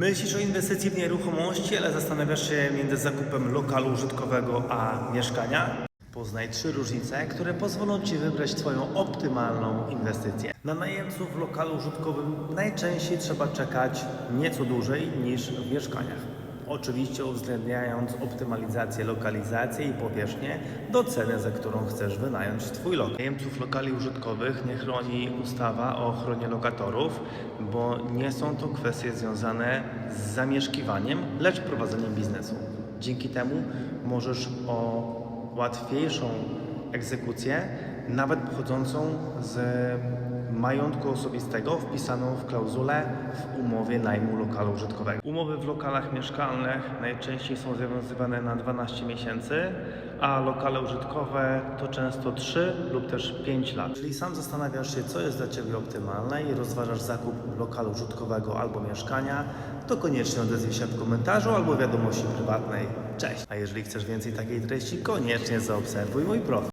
Myślisz o inwestycji w nieruchomości, ale zastanawiasz się między zakupem lokalu użytkowego a mieszkania? Poznaj trzy różnice, które pozwolą Ci wybrać Twoją optymalną inwestycję. Na najemców w lokalu użytkowym najczęściej trzeba czekać nieco dłużej niż w mieszkaniach. Oczywiście uwzględniając optymalizację lokalizacji i powierzchnię do ceny, za którą chcesz wynająć Twój lokal. Najemców lokali użytkowych nie chroni ustawa o ochronie lokatorów, bo nie są to kwestie związane z zamieszkiwaniem, lecz prowadzeniem biznesu. Dzięki temu możesz o łatwiejszą egzekucję, nawet pochodzącą z majątku osobistego wpisaną w klauzulę w umowie najmu lokalu użytkowego. Umowy w lokalach mieszkalnych najczęściej są zawiązywane na 12 miesięcy, a lokale użytkowe to często 3 lub też 5 lat. Jeżeli sam zastanawiasz się, co jest dla Ciebie optymalne i rozważasz zakup lokalu użytkowego albo mieszkania, to koniecznie odezwij się w komentarzu albo wiadomości prywatnej. Cześć! A jeżeli chcesz więcej takiej treści, koniecznie zaobserwuj mój profil.